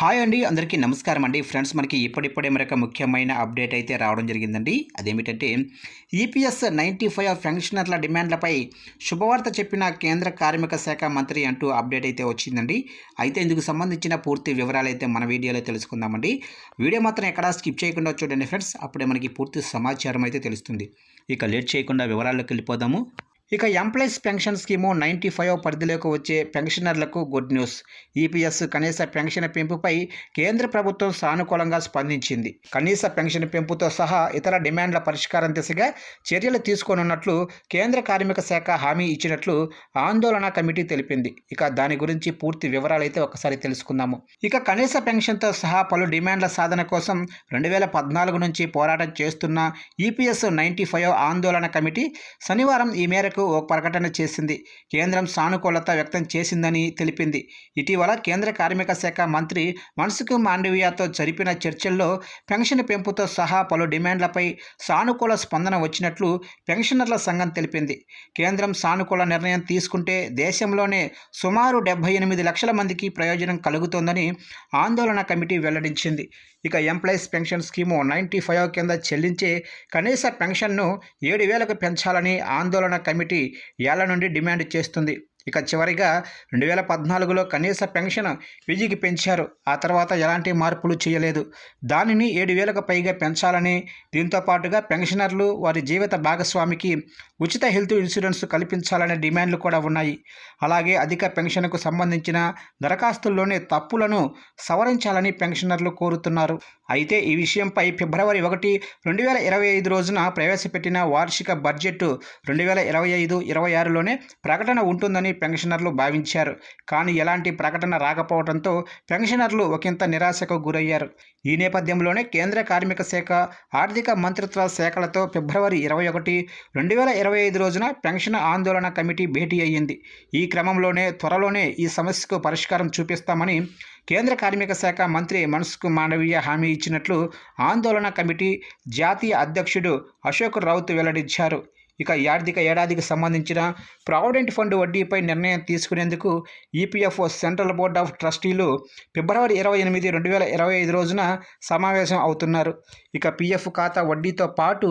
Hi అండి అందరికీ నమస్కారం అండి. ఫ్రెండ్స్ మనకి ఇప్పుడిప్పుడే మరొక ముఖ్యమైన అప్డేట్ అయితే రావడం జరిగిందండి. అదేమిటంటే ఈపీఎస్ నైంటీ ఫైవ్ పెన్షనర్ల డిమాండ్లపై శుభవార్త చెప్పిన కేంద్ర కార్మిక శాఖ మంత్రి అంటూ అప్డేట్ అయితే వచ్చిందండి. అయితే ఇందుకు సంబంధించిన పూర్తి వివరాలు అయితే మన వీడియోలో తెలుసుకుందామండి. వీడియో మాత్రం ఎక్కడా స్కిప్ చేయకుండా చూడండి ఫ్రెండ్స్. అప్పుడే మనకి పూర్తి సమాచారం అయితే తెలుస్తుంది. ఇక లేట్ చేయకుండా వివరాల్లోకి వెళ్ళిపోదాము. ఇక employees pension scheme ninety five పరిధిలోకి వచ్చే పెన్షనర్లకు గుడ్ న్యూస్. ఈపీఎస్ కనీస పెన్షన్ పెంపుపై కేంద్ర ప్రభుత్వం సానుకూలంగా స్పందించింది. కనీస పెన్షన్ పెంపుతో సహా ఇతర డిమాండ్ల పరిష్కారం దిశగా చర్యలు తీసుకోనున్నట్లు కేంద్ర కార్మిక శాఖ హామీ ఇచ్చినట్లు ఆందోళన కమిటీ తెలిపింది. ఇక దాని గురించి పూర్తి వివరాలైతే ఒకసారి తెలుసుకుందాము. ఇక కనీస పెన్షన్తో సహా పలు డిమాండ్ల సాధన కోసం రెండు వేల పద్నాలుగు నుంచి పోరాటం చేస్తున్న ఈపీఎస్ నైంటీ ఫైవ్ ఆందోళన కమిటీ శనివారం ఈ మేరకు ఓ ప్రకటన చేసింది. కేంద్రం సానుకూలత వ్యక్తం చేసిందని తెలిపింది. ఇటీవల కేంద్ర కార్మిక శాఖ మంత్రి మన్సుఖ్ మాండవియాతో జరిపిన చర్చల్లో పెన్షన్ పెంపుతో సహా పలు డిమాండ్లపై సానుకూల స్పందన వచ్చినట్లు పెన్షనర్ల సంఘం తెలిపింది. కేంద్రం సానుకూల నిర్ణయం తీసుకుంటే దేశంలోనే సుమారు డెబ్బై ఎనిమిది లక్షల మందికి ప్రయోజనం కలుగుతోందని ఆందోళన కమిటీ వెల్లడించింది. ఇక employees pension scheme ninety five కింద చెల్లించే కనీస పెన్షన్ను ఏడు వేలకు పెంచాలని ఆందోళన కమిటీ ఏళ్ళ నుండి డిమాండ్ చేస్తుంది. ఇక చివరిగా రెండు వేల పద్నాలుగులో కనీస పెన్షన్ వెయ్యికి పెంచారు. ఆ తర్వాత ఎలాంటి మార్పులు చేయలేదు. దానిని ఏడు వేలకు పైగా పెంచాలని దీంతో పాటుగా పెన్షనర్లు వారి జీవిత భాగస్వామికి ఉచిత హెల్త్ ఇన్సూరెన్స్ కల్పించాలనే డిమాండ్లు కూడా ఉన్నాయి. అలాగే అధిక పెన్షన్కు సంబంధించిన దరఖాస్తుల్లోనే తప్పులను సవరించాలని పెన్షనర్లు కోరుతున్నారు. అయితే ఈ విషయంపై ఫిబ్రవరి ఒకటి రెండు వేల ఇరవై ఐదు రోజున ప్రవేశపెట్టిన వార్షిక బడ్జెట్ రెండు వేల ఇరవై ఐదు ఇరవై ఆరులోనే ప్రకటన ఉంటుందని పెన్షనర్లు భావించారు. కానీ ఎలాంటి ప్రకటన రాకపోవడంతో పెన్షనర్లు ఒకంత నిరాశకు గురయ్యారు. ఈ నేపథ్యంలోనే కేంద్ర కార్మిక శాఖ ఆర్థిక మంత్రిత్వ శాఖలతో ఫిబ్రవరి ఇరవై ఒకటి రెండు వేల ఇరవై ఐదు రోజున పెన్షన్ ఆందోళన కమిటీ భేటీ అయ్యింది. ఈ క్రమంలోనే త్వరలోనే ఈ సమస్యకు పరిష్కారం చూపిస్తామని కేంద్ర కార్మిక శాఖ మంత్రి మనసుకు మానవీయ హామీ ఇచ్చినట్లు ఆందోళన కమిటీ జాతీయ అధ్యక్షుడు అశోక్ రౌత్ వెల్లడించారు. ఇక ఈ ఆర్థిక ఏడాదికి సంబంధించిన ప్రావిడెంట్ ఫండ్ వడ్డీపై నిర్ణయం తీసుకునేందుకు ఈపీఎఫ్ఓ సెంట్రల్ బోర్డ్ ఆఫ్ ట్రస్టీలు ఫిబ్రవరి ఇరవై ఎనిమిది రెండు వేల ఇరవై ఐదు రోజున సమావేశం అవుతున్నారు. ఇక పీఎఫ్ ఖాతా వడ్డీతో పాటు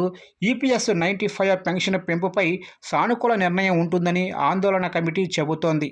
ఈపీఎస్ నైంటీ ఫైవ్ పెన్షన్ పెంపుపై సానుకూల నిర్ణయం ఉంటుందని ఆందోళన కమిటీ చెబుతోంది.